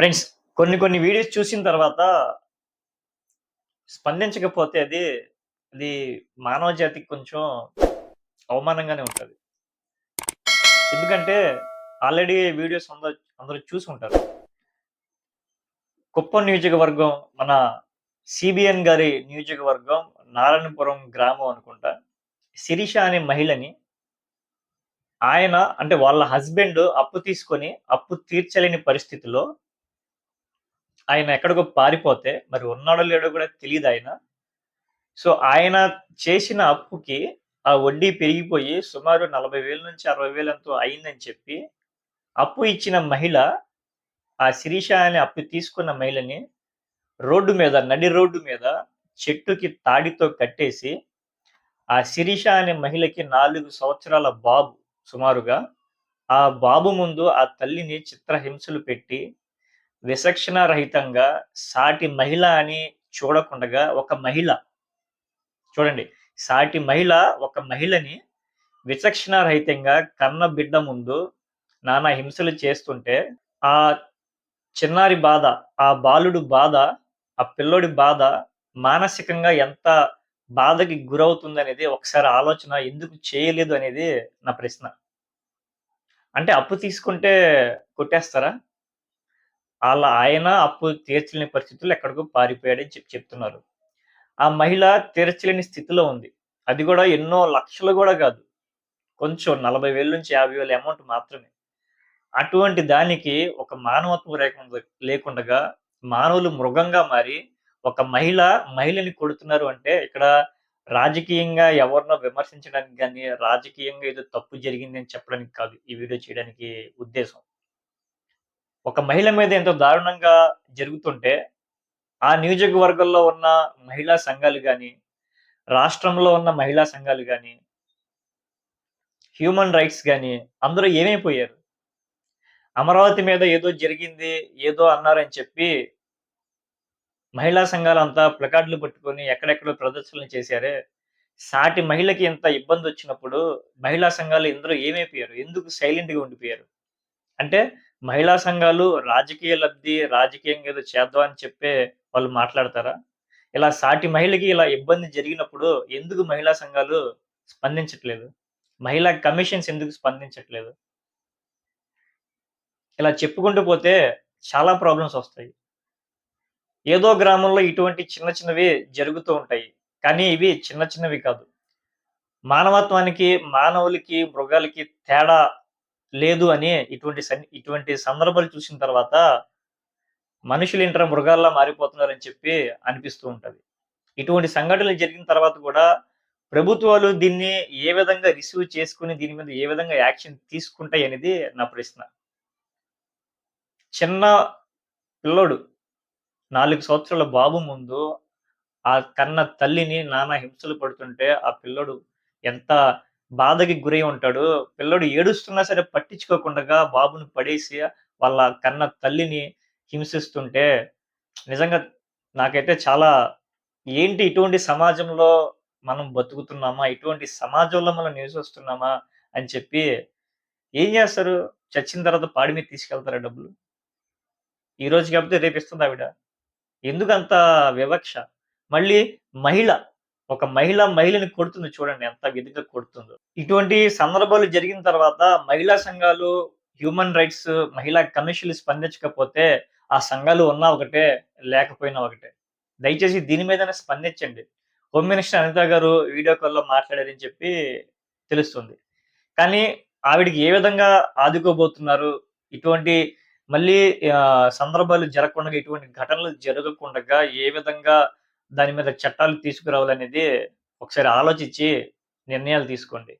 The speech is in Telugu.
ఫ్రెండ్స్ కొన్ని కొన్ని వీడియోస్ చూసిన తర్వాత స్పందించకపోతే అది అది మానవ జాతికి కొంచెం అవమానంగానే ఉంటుంది. ఎందుకంటే ఆల్రెడీ వీడియోస్ అందరూ అందరూ చూసి ఉంటారు కుప్పం నియోజకవర్గం మన సిబిఎన్ గారి నియోజకవర్గం నారాయణపురం గ్రామం అనుకుంటా. శిరీష అనే మహిళని ఆయన అంటే వాళ్ళ హస్బెండ్ అప్పు తీసుకొని అప్పు తీర్చలేని పరిస్థితిలో ఆయన ఎక్కడికో పారిపోతే మరి ఉన్నాడో లేడో కూడా తెలియదు ఆయన. సో ఆయన చేసిన అప్పుకి ఆ వడ్డీ పెరిగిపోయి సుమారు నలభై వేల నుంచి అరవై వేలు ఎంతో అయిందని చెప్పి అప్పు ఇచ్చిన మహిళ ఆ శిరీష అనే అప్పు తీసుకున్న మహిళని రోడ్డు మీద నడి రోడ్డు మీద చెట్టుకి తాడితో కట్టేసి ఆ శిరీష అనే మహిళకి నాలుగు సంవత్సరాల బాబు సుమారుగా. ఆ బాబు ముందు ఆ తల్లిని చిత్రహింసలు పెట్టి విచక్షణ రహితంగా సాటి మహిళ అని చూడకుండగా ఒక మహిళ చూడండి సాటి మహిళ ఒక మహిళని విచక్షణ రహితంగా కన్న బిడ్డ ముందు నానా హింసలు చేస్తుంటే ఆ చిన్నారి బాధ ఆ బాలుడు బాధ ఆ పిల్లోడి బాధ మానసికంగా ఎంత బాధకి గురవుతుంది అనేది ఒకసారి ఆలోచన ఎందుకు చేయలేదు అనేది నా ప్రశ్న. అంటే అప్పు తీసుకుంటే కొట్టేస్తారా? వాళ్ళ ఆయన అప్పు తీర్చలేని పరిస్థితుల్లో ఎక్కడికో పారిపోయాడని చెప్పి చెప్తున్నారు. ఆ మహిళ తీర్చలేని స్థితిలో ఉంది. అది కూడా ఎన్నో లక్షలు కూడా కాదు. కొంచెం నలభై వేల నుంచి యాభై వేల అమౌంట్ మాత్రమే. అటువంటి దానికి ఒక మానవత్వం లేకుండా లేకుండా మానవులు మృగంగా మారి ఒక మహిళ మహిళని కొడుతున్నారు అంటే ఇక్కడ రాజకీయంగా ఎవరినో విమర్శించడానికి కానీ రాజకీయంగా ఏదో తప్పు జరిగింది అని చెప్పడానికి కాదు ఈ వీడియో చేయడానికి ఉద్దేశం. ఒక మహిళ మీద ఎంతో దారుణంగా జరుగుతుంటే ఆ నియోజకవర్గంలో ఉన్న మహిళా సంఘాలు కానీ రాష్ట్రంలో ఉన్న మహిళా సంఘాలు కానీ హ్యూమన్ రైట్స్ కానీ అందరూ ఏమైపోయారు? అమరావతి మీద ఏదో జరిగింది ఏదో అన్నారని చెప్పి మహిళా సంఘాలంతా ప్లకార్డులు పట్టుకొని ఎక్కడెక్కడో ప్రదర్శనలు చేశారే. సాటి మహిళకి ఎంత ఇబ్బంది వచ్చినప్పుడు మహిళా సంఘాలు ఇందరూ ఏమైపోయారు? ఎందుకు సైలెంట్గా ఉండిపోయారు? అంటే మహిళా సంఘాలు రాజకీయ లబ్ధి రాజకీయంగా ఏదో చేద్దాం అని చెప్పే వాళ్ళు మాట్లాడతారా? ఇలా సాటి మహిళకి ఇలా ఇబ్బంది జరిగినప్పుడు ఎందుకు మహిళా సంఘాలు స్పందించట్లేదు? మహిళా కమిషన్స్ ఎందుకు స్పందించట్లేదు? ఇలా చెప్పుకుంటూ పోతే చాలా ప్రాబ్లమ్స్ వస్తాయి. ఏదో గ్రామంలో ఇటువంటి చిన్న చిన్నవి జరుగుతూ ఉంటాయి. కానీ ఇవి చిన్న చిన్నవి కాదు. మానవత్వానికి మానవులకి మృగాలకి తేడా లేదు అని ఇటువంటి ఇటువంటి సందర్భాలు చూసిన తర్వాత మనుషులు ఇంటర్ మృగాల్లా మారిపోతున్నారని చెప్పి అనిపిస్తూ ఉంటుంది. ఇటువంటి సంఘటనలు జరిగిన తర్వాత కూడా ప్రభుత్వాలు దీన్ని ఏ విధంగా రిసీవ్ చేసుకుని దీని మీద ఏ విధంగా యాక్షన్ తీసుకుంటాయి అనేది నా ప్రశ్న. చిన్న పిల్లోడు నాలుగు సంవత్సరాల బాబు ముందు ఆ కన్న తల్లిని నానా హింసలు పడుతుంటే ఆ పిల్లోడు ఎంత బాధకి గురై ఉంటాడు. పిల్లోడు ఏడుస్తున్నా సరే పట్టించుకోకుండా బాబుని పడేసి వాళ్ళ కన్న తల్లిని హింసిస్తుంటే నిజంగా నాకైతే చాలా ఏంటి ఇటువంటి సమాజంలో మనం బతుకుతున్నామా? ఇటువంటి సమాజంలో మనం నివసిస్తున్నామా? అని చెప్పి ఏం చేస్తారు? చచ్చిన తర్వాత పాడి మీద తీసుకెళ్తారా డబ్బులు? ఈ రోజు కాకపోతే రేపు ఇస్తుంది ఆవిడ. ఎందుకంత వివక్ష? మళ్ళీ మహిళ ఒక మహిళ మహిళని కొడుతుంది చూడండి ఎంత విధిగా కొడుతుందో. ఇటువంటి సందర్భాలు జరిగిన తర్వాత మహిళా సంఘాలు హ్యూమన్ రైట్స్ మహిళా కమిషన్లు స్పందించకపోతే ఆ సంఘాలు ఉన్నా ఒకటే లేకపోయినా ఒకటే. దయచేసి దీని మీదనే స్పందించండి. హోమ్ మినిస్టర్ అనిత గారు వీడియో కాల్లో మాట్లాడారని చెప్పి తెలుస్తుంది. కానీ ఆవిడికి ఏ విధంగా ఆదుకోబోతున్నారు? ఇటువంటి మళ్ళీ సందర్భాలు జరగకుండా ఇటువంటి ఘటనలు జరగకుండా ఏ విధంగా దాని మీద చట్టాలు తీసుకురావాలనేది ఒకసారి ఆలోచించి నిర్ణయాలు తీసుకోండి.